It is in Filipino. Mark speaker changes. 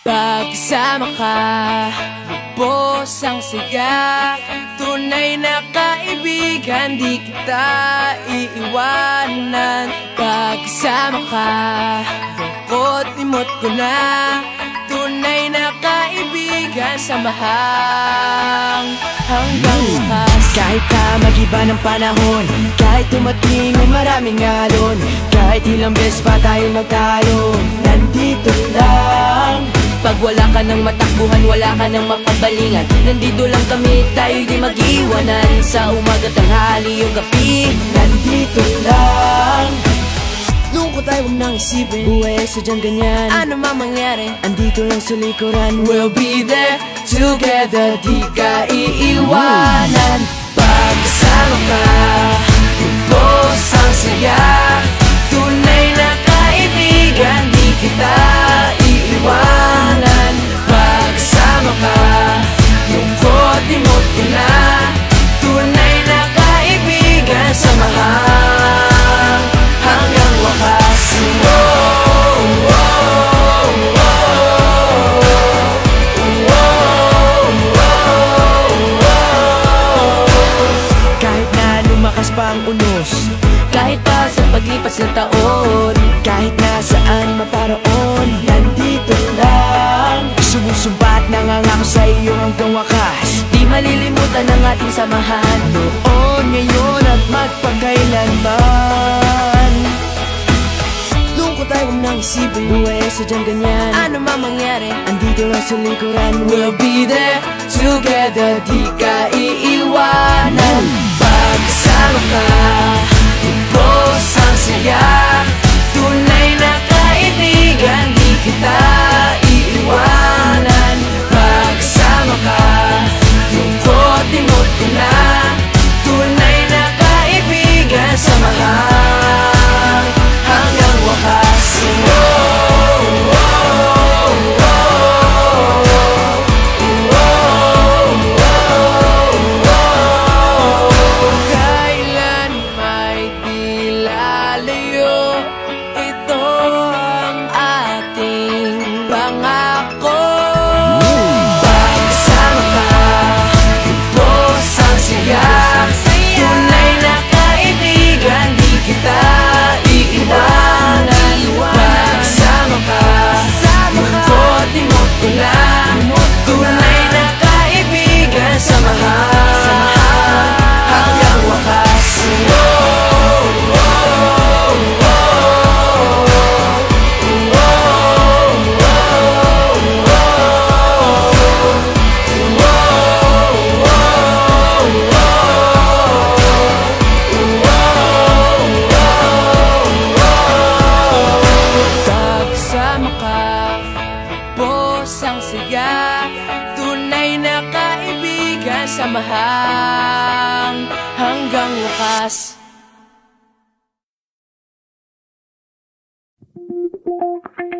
Speaker 1: Pagkasama ka Lubos ang saya Tunay na kaibigan Di kita iiwanan. Pagkasama ka Lungkot limot ko na. Tunay na kaibigan Samahang hanggang wakas.
Speaker 2: Kahit pa mag-iba ng panahon Kahit tumating ang maraming alon Kahit ilang beses pa tayo magtalo Nandito lang
Speaker 1: Pag wala ka ng matakbuhan, wala ka ng mapagbalingan Nandito lang kami, tayo'y di mag-iwanan. Sa umaga, tanghali, o gabi
Speaker 2: Nandito lang. Lungkot tayo huwag nang isipin Buhay ay sadyang ganyan.
Speaker 1: Ano man mangyari?
Speaker 2: Andito lang sa likuran.
Speaker 1: We'll be there together Di ka iiwanan. Pagkasama ka Lubos ang saya
Speaker 2: lumakas pa ang unos.
Speaker 1: Kahit pa sa paglipas ng taon
Speaker 2: Kahit nasaan maparoon Nandito lang Sumusumbat nangangako sa iyo hanggang wakas
Speaker 1: Di malilimutan ang ating samahan.
Speaker 2: Noon, ngayon at magpakailanman. Lungkot tayo huwag nang isipin Buhay ay sadyang ganyan.
Speaker 1: Ano man mangyari?
Speaker 2: Andito lang sa likuran
Speaker 1: We'll be there together. Di ka iiwanan you. saya Tunay na kaibigan Samahang hanggang wakas Thank you.